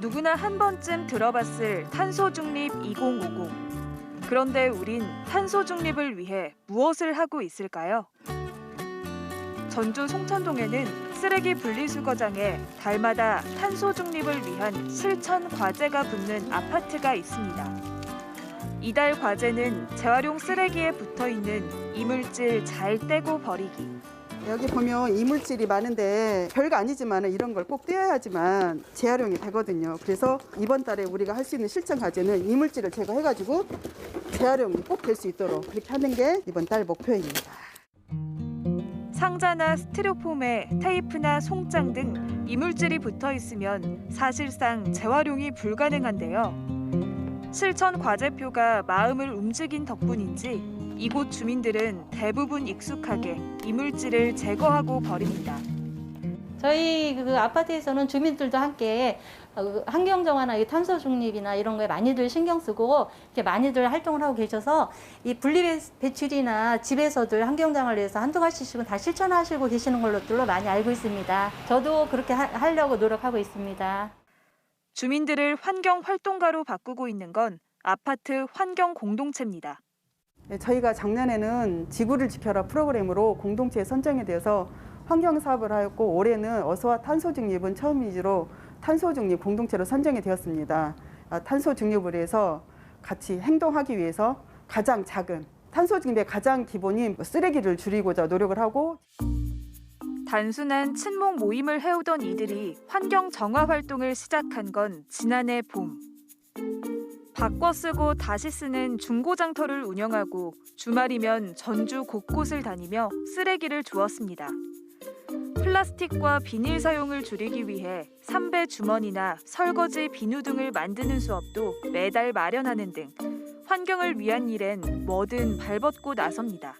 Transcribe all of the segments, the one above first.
누구나 한 번쯤 들어봤을 탄소 중립 2050. 그런데 우린 탄소 중립을 위해 무엇을 하고 있을까요? 전주 송천동에는 쓰레기 분리수거장에 달마다 탄소 중립을 위한 실천 과제가 붙는 아파트가 있습니다. 이달 과제는 재활용 쓰레기에 붙어 있는 이물질 잘 떼고 버리기. 여기 보면 이물질이 많은데 별거 아니지만 이런 걸 꼭 떼어야지만 재활용이 되거든요. 그래서 이번 달에 우리가 할 수 있는 실천 과제는 이물질을 제거해가지고 재활용이 꼭 될 수 있도록 그렇게 하는 게 이번 달 목표입니다. 상자나 스티로폼에 테이프나 송장 등 이물질이 붙어 있으면 사실상 재활용이 불가능한데요. 실천 과제표가 마음을 움직인 덕분인지 이곳 주민들은 대부분 익숙하게 이물질을 제거하고 버립니다. 저희 그 아파트에서는 주민들도 함께 어, 환경 정화나 이 탄소 중립이나 이런 거에 많이들 신경 쓰고 이렇게 많이들 활동을 하고 계셔서 이 분리 배- 배출이나 집에서들 환경 정화를 위해서 한두 가지씩은 다 실천하시고 계시는 걸로들로 많이 알고 있습니다. 저도 그렇게 하, 하려고 노력하고 있습니다. 주민들을 환경 활동가로 바꾸고 있는 건 아파트 환경 공동체입니다. 네, 저희가 작년에는 지구를 지켜라 프로그램으로 공동체에 선정이 되어서 환경 사업을 하였고 올해는 어서와 탄소 중립은 처음이지로 탄소 중립 공동체로 선정이 되었습니다. 아, 탄소 중립을 위해서 같이 행동하기 위해서 가장 작은 탄소 중립의 가장 기본인 쓰레기를 줄이고자 노력을 하고 단순한 친목 모임을 해오던 이들이 환경 정화 활동을 시작한 건 지난해 봄. 바꿔 쓰고 다시 쓰는 중고장터를 운영하고 주말이면 전주 곳곳을 다니며 쓰레기를 주었습니다. 플라스틱과 비닐 사용을 줄이기 위해 삼배 주머니나 설거지 비누 등을 만드는 수업도 매달 마련하는 등 환경을 위한 일엔 뭐든 발벗고 나섭니다.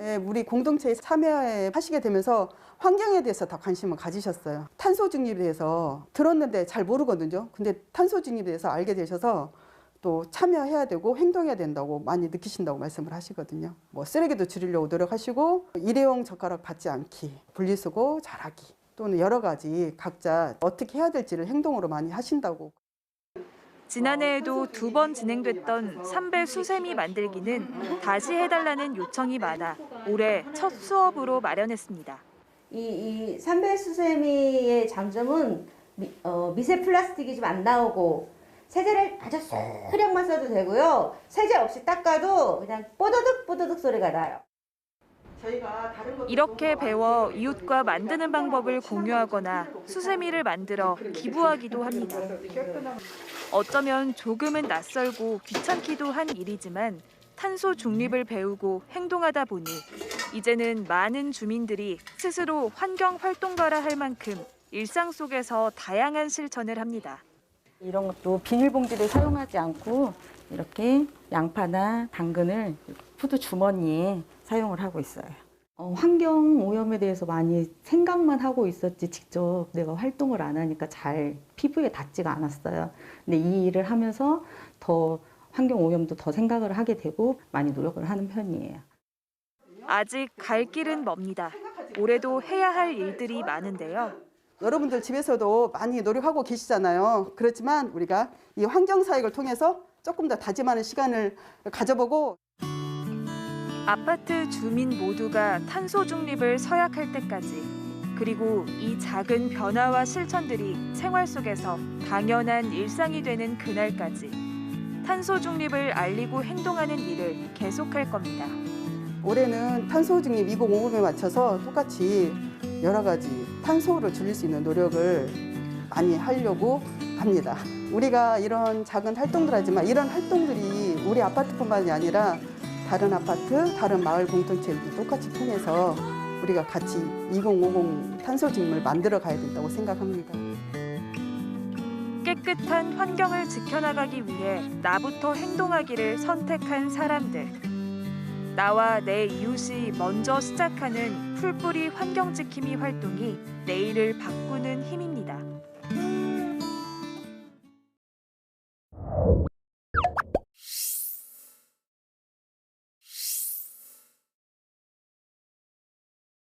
예, 우리 공동체에 참여해 하시게 되면서 환경에 대해서 더 관심을 가지셨어요. 탄소 중립에 대해서 들었는데 잘 모르거든요. 근데 탄소 중립에 대해서 알게 되셔서 또 참여해야 되고 행동해야 된다고 많이 느끼신다고 말씀을 하시거든요. 뭐 쓰레기도 줄이려고 노력하시고 일회용 젓가락 받지 않기, 분리수거 잘하기 또는 여러 가지 각자 어떻게 해야 될지를 행동으로 많이 하신다고 지난해에도 두 번 진행됐던 삼배 수세미 만들기는 다시 해달라는 요청이 많아 올해 첫 수업으로 마련했습니다. 이, 이 삼배 수세미의 장점은 미, 어, 미세 플라스틱이 좀 안 나오고 세제를 아주 소량만 써도 되고요. 세제 없이 닦아도 그냥 뽀드득 뽀드득 소리가 나요. 이렇게 배워 이웃과 만드는 방법을 공유하거나 수세미를 만들어 기부하기도 합니다. 어쩌면 조금은 낯설고 귀찮기도 한 일이지만 탄소 중립을 배우고 행동하다 보니 이제는 많은 주민들이 스스로 환경 활동가라 할 만큼 일상 속에서 다양한 실천을 합니다. 이런 것도 비닐봉지를 사용하지 않고 이렇게 양파나 당근을 푸드 주머니에 사용을 하고 있어요. 어, 환경 오염에 대해서 많이 생각만 하고 있었지 직접 내가 활동을 안 하니까 잘 피부에 닿지가 않았어요. 근데 이 일을 하면서 더 환경 오염도 더 생각을 하게 되고 많이 노력을 하는 편이에요. 아직 갈 길은 멉니다. 올해도 해야 할 일들이 많은데요. 여러분들 집에서도 많이 노력하고 계시잖아요. 그렇지만 우리가 이 환경 사역을 통해서 조금 더 다짐하는 시간을 가져보고 아파트 주민 모두가 탄소 중립을 서약할 때까지 그리고 이 작은 변화와 실천들이 생활 속에서 당연한 일상이 되는 그날까지 탄소 중립을 알리고 행동하는 일을 계속할 겁니다. 올해는 탄소 중립 2050에 맞춰서 똑같이 여러 가지 탄소를 줄일 수 있는 노력을 많이 하려고 합니다. 우리가 이런 작은 활동들 하지만 이런 활동들이 우리 아파트뿐만이 아니라 다른 아파트, 다른 마을 공동체들도 똑같이 통해서 우리가 같이 2050 탄소 중립을 만들어 가야 된다고 생각합니다. 깨끗한 환경을 지켜나가기 위해 나부터 행동하기를 선택한 사람들. 나와 내 이웃이 먼저 시작하는 풀뿌리 환경 지킴이 활동이 내일을 바꾸는 힘입니다.